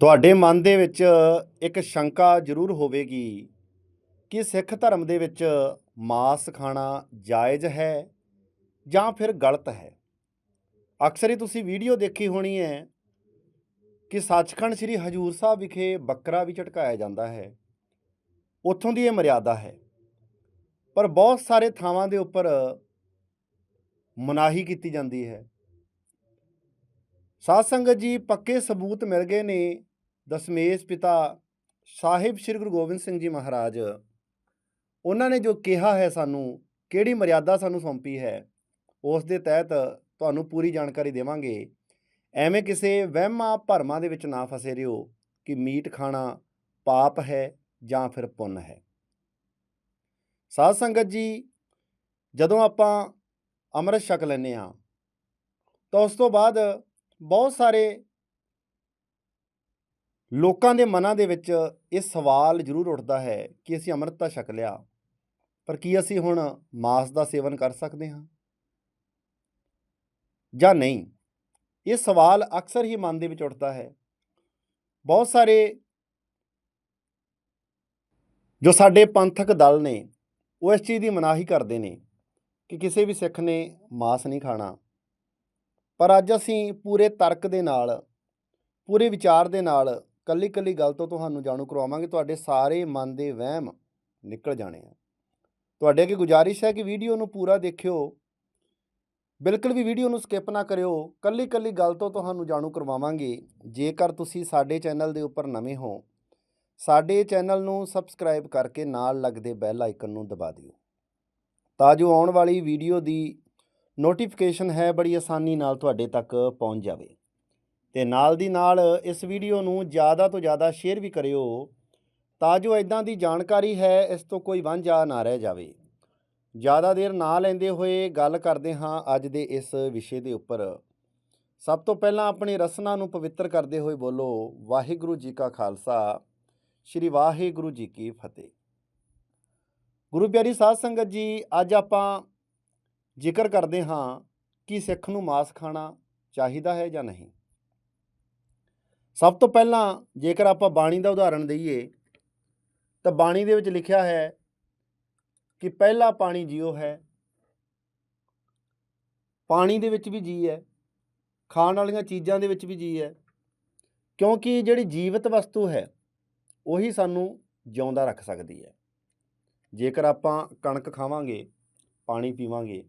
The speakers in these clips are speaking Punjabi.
ਤੁਹਾਡੇ ਮਨ ਦੇ ਵਿੱਚ ਇੱਕ ਸ਼ੰਕਾ ਜ਼ਰੂਰ ਹੋਵੇਗੀ ਕਿ ਸਿੱਖ ਧਰਮ ਦੇ ਵਿੱਚ ਮਾਸ ਖਾਣਾ ਜਾਇਜ਼ ਹੈ ਜਾਂ ਫਿਰ ਗਲਤ ਹੈ। ਅਕਸਰ ਹੀ ਤੁਸੀਂ ਵੀਡੀਓ ਦੇਖੀ ਹੋਣੀ ਹੈ ਕਿ ਸੱਚਖੰਡ ਸ੍ਰੀ ਹਜੂਰ ਸਾਹਿਬ ਵਿਖੇ ਬੱਕਰਾ ਵੀ ਝਟਕਾਇਆ ਜਾਂਦਾ ਹੈ। ਉੱਥੋਂ ਦੀ ਇਹ ਮਰਿਆਦਾ ਹੈ। ਪਰ ਬਹੁਤ ਸਾਰੇ ਥਾਵਾਂ ਦੇ ਉੱਪਰ ਮਨਾਹੀ ਕੀਤੀ ਜਾਂਦੀ ਹੈ। ਸਾਧ ਸੰਗਤ ਜੀ ਪੱਕੇ ਸਬੂਤ ਮਿਲ ਗਏ ਨੇ ਦਸਮੇਸ਼ ਪਿਤਾ ਸਾਹਿਬ ਸ੍ਰੀ ਗੁਰੂ ਗੋਬਿੰਦ ਸਿੰਘ ਜੀ ਮਹਾਰਾਜ, ਉਹਨਾਂ ਨੇ ਜੋ ਕਿਹਾ ਹੈ ਸਾਨੂੰ, ਕਿਹੜੀ ਮਰਿਆਦਾ ਸਾਨੂੰ ਸੌਂਪੀ ਹੈ, ਉਸ ਦੇ ਤਹਿਤ ਤੁਹਾਨੂੰ ਪੂਰੀ ਜਾਣਕਾਰੀ ਦੇਵਾਂਗੇ। ਐਵੇਂ ਕਿਸੇ ਵਹਿਮਾਂ ਭਰਮਾਂ ਦੇ ਵਿੱਚ ਨਾ ਫਸੇ ਰਿਓ ਕਿ ਮੀਟ ਖਾਣਾ ਪਾਪ ਹੈ ਜਾਂ ਫਿਰ ਪੁੰਨ ਹੈ। ਸਾਧ ਸੰਗਤ ਜੀ, ਜਦੋਂ ਆਪਾਂ ਅੰਮ੍ਰਿਤ ਛਕ ਲੈਂਦੇ ਹਾਂ, ਤਾਂ ਉਸ ਤੋਂ ਬਾਅਦ ਬਹੁਤ ਸਾਰੇ ਲੋਕਾਂ ਦੇ ਮਨਾਂ ਦੇ ਵਿੱਚ ਇਹ ਸਵਾਲ ਜ਼ਰੂਰ ਉੱਠਦਾ ਹੈ ਕਿ ਅਸੀਂ ਅੰਮ੍ਰਿਤ ਤਾਂ ਛਕ ਲਿਆ, ਪਰ ਕੀ ਅਸੀਂ ਹੁਣ ਮਾਸ ਦਾ ਸੇਵਨ ਕਰ ਸਕਦੇ ਹਾਂ? ਜਾਂ ਨਹੀਂ? ਇਹ ਸਵਾਲ ਅਕਸਰ ਹੀ ਮਨ ਦੇ ਵਿੱਚ ਉੱਠਦਾ ਹੈ। ਬਹੁਤ ਸਾਰੇ ਜੋ ਸਾਡੇ ਪੰਥਕ ਦਲ ਨੇ, ਉਹ ਇਸ ਚੀਜ਼ ਦੀ ਮਨਾਹੀ ਕਰਦੇ ਨੇ ਕਿ ਕਿਸੇ ਵੀ ਸਿੱਖ ਨੇ ਮਾਸ ਨਹੀਂ ਖਾਣਾ। ਪਰ ਅੱਜ ਅਸੀਂ ਪੂਰੇ ਤਰਕ ਦੇ ਨਾਲ, ਪੂਰੇ ਵਿਚਾਰ ਦੇ ਨਾਲ ਕੱਲੀ ਕੱਲੀ ਗੱਲ ਤੋਂ ਤੁਹਾਨੂੰ ਜਾਣੂ ਕਰਵਾਵਾਂਗੇ, ਤੁਹਾਡੇ ਸਾਰੇ ਮਨ ਦੇ ਵਹਿਮ ਨਿਕਲ ਜਾਣੇ ਆ। ਤੁਹਾਡੇ ਅੱਗੇ ਗੁਜ਼ਾਰਿਸ਼ ਹੈ ਕਿ ਵੀਡੀਓ ਨੂੰ ਪੂਰਾ ਦੇਖਿਓ। ਬਿਲਕੁਲ ਵੀ ਵੀਡੀਓ ਨੂੰ ਸਕਿਪ ਨਾ ਕਰਿਓ। ਕੱਲੀ ਕੱਲੀ ਗੱਲ ਤੋਂ ਤੁਹਾਨੂੰ ਜਾਣੂ ਕਰਵਾਵਾਂਗੇ। ਜੇਕਰ ਤੁਸੀਂ ਸਾਡੇ ਚੈਨਲ ਦੇ ਉੱਪਰ ਨਵੇਂ ਹੋ, ਸਾਡੇ ਚੈਨਲ ਨੂੰ ਸਬਸਕ੍ਰਾਈਬ ਕਰਕੇ ਨਾਲ ਲੱਗਦੇ ਬੈਲ ਆਈਕਨ ਨੂੰ ਦਬਾ ਦਿਓ। ਤਾਂ ਜੋ ਆਉਣ ਵਾਲੀ ਵੀਡੀਓ ਦੀ ਨੋਟੀਫਿਕੇਸ਼ਨ ਹੈ, ਬੜੀ ਆਸਾਨੀ ਨਾਲ ਤੁਹਾਡੇ ਤੱਕ ਪਹੁੰਚ ਜਾਵੇ। ਤੇ ਨਾਲ ਦੀ ਨਾਲ ਇਸ ਵੀਡੀਓ ਨੂੰ ਜ਼ਿਆਦਾ ਤੋਂ ਜ਼ਿਆਦਾ ਸ਼ੇਅਰ ਵੀ ਕਰਿਓ ਤਾਂ ਜੋ ਇਦਾਂ ਦੀ ਜਾਣਕਾਰੀ ਹੈ, ਇਸ ਤੋਂ ਕੋਈ ਵਾਂਝਾ ਨਾ ਰਹਿ ਜਾਵੇ। ਜ਼ਿਆਦਾ ਦੇਰ ਨਾ ਲੈਂਦੇ ਹੋਏ ਗੱਲ ਕਰਦੇ ਹਾਂ ਅੱਜ ਦੇ ਇਸ ਵਿਸ਼ੇ ਦੇ ਉੱਪਰ। ਸਭ ਤੋਂ ਪਹਿਲਾਂ ਆਪਣੀ ਰਸਨਾ ਨੂੰ ਪਵਿੱਤਰ ਕਰਦੇ ਹੋਏ ਬੋਲੋ, ਵਾਹਿਗੁਰੂ ਜੀ ਕਾ ਖਾਲਸਾ, ਸ੍ਰੀ ਵਾਹਿਗੁਰੂ ਜੀ ਕੀ ਫਤਿਹ। ਗੁਰੂ ਪਿਆਰੀ ਸਾਧ ਸੰਗਤ ਜੀ, ਅੱਜ ਆਪਾਂ ਜ਼ਿਕਰ ਕਰਦੇ ਹਾਂ ਕਿ ਸਿੱਖ ਨੂੰ ਮਾਸ ਖਾਣਾ ਚਾਹੀਦਾ ਹੈ ਜਾਂ ਨਹੀਂ। ਸਭ ਤੋਂ ਪਹਿਲਾਂ ਜੇਕਰ ਆਪਾਂ ਬਾਣੀ ਦਾ ਉਦਾਹਰਣ ਦਈਏ, ਤਾਂ ਬਾਣੀ ਦੇ ਵਿੱਚ ਲਿਖਿਆ ਹੈ ਕਿ ਪਹਿਲਾ ਪਾਣੀ ਜੀਓ ਹੈ, ਪਾਣੀ ਦੇ ਵਿੱਚ ਵੀ ਜੀ ਹੈ, ਖਾਣ ਵਾਲੀਆਂ ਚੀਜ਼ਾਂ ਦੇ ਵਿੱਚ ਵੀ ਜੀ ਹੈ, ਕਿਉਂਕਿ ਜਿਹੜੀ ਜੀਵਤ ਵਸਤੂ ਹੈ, ਉਹੀ ਸਾਨੂੰ ਜਿਉਂਦਾ ਰੱਖ ਸਕਦੀ ਹੈ। ਜੇਕਰ ਆਪਾਂ ਕਣਕ ਖਾਵਾਂਗੇ, ਪਾਣੀ ਪੀਵਾਂਗੇ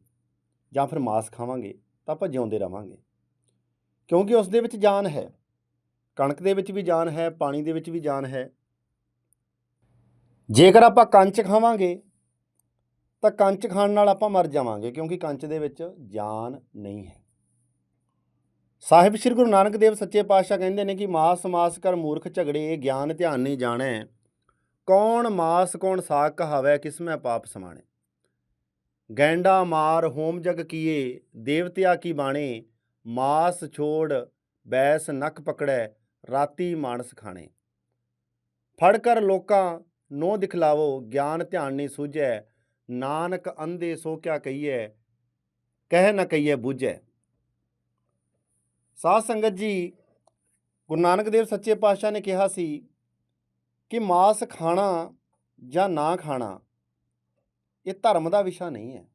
ਜਾਂ ਫਿਰ ਮਾਸ ਖਾਵਾਂਗੇ, ਤਾਂ ਆਪਾਂ ਜਿਉਂਦੇ ਰਵਾਂਗੇ, ਕਿਉਂਕਿ ਉਸ ਦੇ ਵਿੱਚ ਜਾਨ ਹੈ। ਕਣਕ ਦੇ ਵਿੱਚ ਵੀ ਜਾਨ ਹੈ, ਪਾਣੀ ਦੇ ਵਿੱਚ ਵੀ ਜਾਨ ਹੈ। ਜੇਕਰ ਆਪਾਂ ਕੰਚ ਖਾਵਾਂਗੇ, ਤਾਂ ਕੰਚ ਖਾਣ ਨਾਲ ਆਪਾਂ ਮਰ ਜਾਵਾਂਗੇ, ਕਿਉਂਕਿ ਕੰਚ ਦੇ ਵਿੱਚ ਜਾਨ ਨਹੀਂ ਹੈ। ਸਾਹਿਬ ਸ੍ਰੀ ਗੁਰੂ ਨਾਨਕ ਦੇਵ ਸੱਚੇ ਪਾਤਸ਼ਾਹ ਕਹਿੰਦੇ ਨੇ ਕਿ ਮਾਸ ਮਾਸ ਕਰ ਮੂਰਖ ਝਗੜੇ ਗਿਆਨ ਧਿਆਨ ਨਹੀਂ ਜਾਣੈ। ਕੌਣ ਮਾਸ, ਕੌਣ ਸਾਗ ਕਹਾਵੈ ਕਿਸਮੈ ਪਾਪ ਸਮਾਣੇ। ਗੈਂਡਾ ਮਾਰ ਹੋਮ ਜਗ ਕੀਏ, ਦੇਵਤਿਆ ਕੀ ਬਾਣੇ। ਮਾਸ ਛੋੜ, ਬੈਸ ਨੱਕ ਪਕੜੈ ਰਾਤੀ ਮਾਨਸ ਖਾਣੇ। ਫੜ ਕਰ ਲੋਕਾਂ ਨੋ ਦਿਖਲਾਵੋ, ਗਿਆਨ ਧਿਆਨ ਨਹੀਂ ਸੂਝੈ, ਨਾਨਕ ਅੰਧੇ ਸੋ ਕਿਆ ਕਹੀਏ ਕਹਿ ਨਾ ਕਹੀਏ ਬੁਝੈ। ਸਾਧ ਸੰਗਤ ਜੀ, ਗੁਰੂ ਨਾਨਕ ਦੇਵ ਸੱਚੇ ਪਾਤਸ਼ਾਹ ਨੇ ਕਿਹਾ ਸੀ ਕਿ ਮਾਸ ਖਾਣਾ ਜਾਂ ਨਾ ਖਾਣਾ, ਇਹ ਧਰਮ ਦਾ ਵਿਸ਼ਾ ਨਹੀਂ ਹੈ।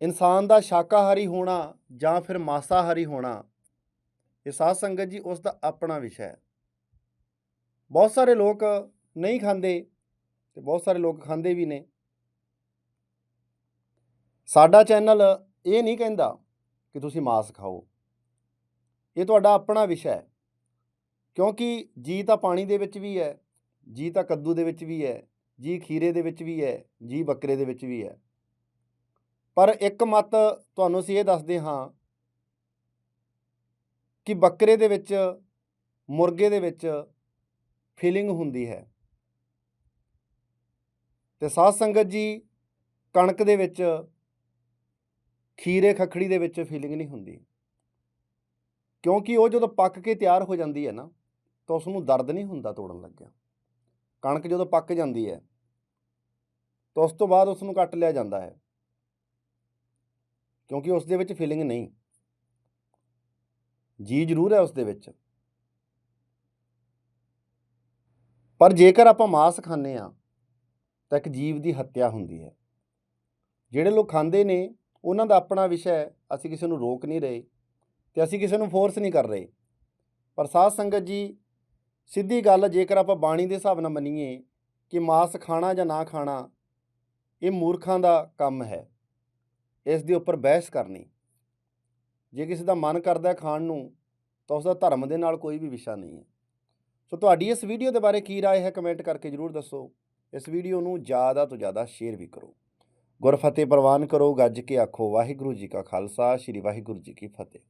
ਇਨਸਾਨ ਦਾ ਸ਼ਾਕਾਹਾਰੀ ਹੋਣਾ ਜਾਂ ਫਿਰ ਮਾਸਾਹਾਰੀ ਹੋਣਾ ਇਹ ਸਾਧ ਸੰਗਤ ਜੀ ਉਸ ਦਾ ਆਪਣਾ ਵਿਸ਼ਾ ਹੈ। ਬਹੁਤ ਸਾਰੇ ਲੋਕ ਨਹੀਂ ਖਾਂਦੇ ਤੇ ਬਹੁਤ ਸਾਰੇ ਲੋਕ ਖਾਂਦੇ ਵੀ ਨੇ। ਸਾਡਾ ਚੈਨਲ ਇਹ ਨਹੀਂ ਕਹਿੰਦਾ ਕਿ ਤੁਸੀਂ ਮਾਸ ਖਾਓ। ਇਹ ਤੁਹਾਡਾ ਆਪਣਾ ਵਿਸ਼ਾ ਹੈ। ਕਿਉਂਕਿ ਜੀ ਤਾਂ ਪਾਣੀ ਦੇ ਵਿੱਚ ਵੀ ਹੈ, ਜੀ ਤਾਂ ਕੱਦੂ ਦੇ ਵਿੱਚ ਵੀ ਹੈ, ਜੀ ਖੀਰੇ ਦੇ ਵਿੱਚ ਵੀ ਹੈ, ਜੀ ਬੱਕਰੇ ਦੇ ਵਿੱਚ ਵੀ ਹੈ। ਪਰ ਇੱਕ ਮਤ ਤੁਹਾਨੂੰ ਅਸੀਂ ਇਹ ਦੱਸਦੇ ਹਾਂ ਕਿ ਬੱਕਰੇ ਦੇ ਵਿੱਚ, ਮੁਰਗੇ ਦੇ ਵਿੱਚ ਫੀਲਿੰਗ ਹੁੰਦੀ ਹੈ। ਤੇ ਸਾਧ ਸੰਗਤ ਜੀ, ਕਣਕ ਦੇ ਵਿੱਚ, ਖੀਰੇ ਖਖੜੀ ਦੇ ਵਿੱਚ ਫੀਲਿੰਗ ਨਹੀਂ ਹੁੰਦੀ। ਕਿਉਂਕਿ ਉਹ ਜਦੋਂ ਪੱਕ ਕੇ ਤਿਆਰ ਹੋ ਜਾਂਦੀ ਹੈ ਨਾ, ਤਾਂ ਉਸ ਨੂੰ ਦਰਦ ਨਹੀਂ ਹੁੰਦਾ ਤੋੜਨ ਲੱਗਿਆ। ਕਣਕ ਜਦੋਂ ਪੱਕ ਜਾਂਦੀ ਹੈ, ਤਾਂ ਉਸ ਤੋਂ ਬਾਅਦ ਉਸ ਨੂੰ ਕੱਟ ਲਿਆ ਜਾਂਦਾ ਹੈ। ਕਿਉਂਕਿ ਉਸ ਦੇ ਵਿੱਚ ਫੀਲਿੰਗ ਨਹੀਂ। ਜੀ ਜ਼ਰੂਰ ਹੈ ਉਸ ਦੇ ਵਿੱਚ। ਪਰ ਜੇਕਰ ਆਪਾਂ ਮਾਸ ਖਾਂਦੇ ਆ ਤਾਂ ਇੱਕ ਜੀਵ ਦੀ ਹੱਤਿਆ ਹੁੰਦੀ ਹੈ। ਜਿਹੜੇ ਲੋਕ ਖਾਂਦੇ ਨੇ, ਉਹਨਾਂ ਦਾ ਆਪਣਾ ਵਿਸ਼ਾ ਹੈ, ਅਸੀਂ ਕਿਸੇ ਨੂੰ ਰੋਕ ਨਹੀਂ ਰਹੇ ਤੇ ਅਸੀਂ ਕਿਸੇ ਨੂੰ ਫੋਰਸ ਨਹੀਂ ਕਰ ਰਹੇ। ਪਰ ਸਾਧ ਸੰਗਤ ਜੀ, ਸਿੱਧੀ ਗੱਲ ਜੇਕਰ ਆਪਾਂ ਬਾਣੀ ਦੇ ਹਿਸਾਬ ਨਾਲ ਮੰਨੀਏ ਕਿ ਮਾਸ ਖਾਣਾ ਜਾਂ ਨਾ ਖਾਣਾ, ਇਹ ਮੂਰਖਾਂ ਦਾ ਕੰਮ ਹੈ। ਇਸ ਦੇ ਉੱਪਰ ਬਹਿਸ ਕਰਨੀ। ਜੇ ਕਿਸੇ ਦਾ ਮਨ ਕਰਦਾ ਹੈ ਖਾਣ ਨੂੰ ਤਾਂ ਉਸ ਦਾ ਧਰਮ ਦੇ ਨਾਲ ਕੋਈ ਵੀ ਵਿਸ਼ਾ ਨਹੀਂ ਹੈ ਸੋ ਤੁਹਾਡੀ ਇਸ ਵੀਡੀਓ ਦੇ ਬਾਰੇ ਕੀ رائے ਹੈ ਕਮੈਂਟ ਕਰਕੇ ਜਰੂਰ ਦੱਸੋ ਇਸ ਵੀਡੀਓ ਨੂੰ ਜ਼ਿਆਦਾ ਤੋਂ ਜ਼ਿਆਦਾ ਸ਼ੇਅਰ ਵੀ ਕਰੋ ਗੁਰਫਤਿਹ ਪ੍ਰਵਾਨ ਕਰੋ ਗੱਜ ਕੇ ਆਖੋ ਵਾਹਿਗੁਰੂ ਜੀ ਕਾ ਖਾਲਸਾ ਸ੍ਰੀ ਵਾਹਿਗੁਰੂ ਜੀ ਕੀ ਫਤਿਹ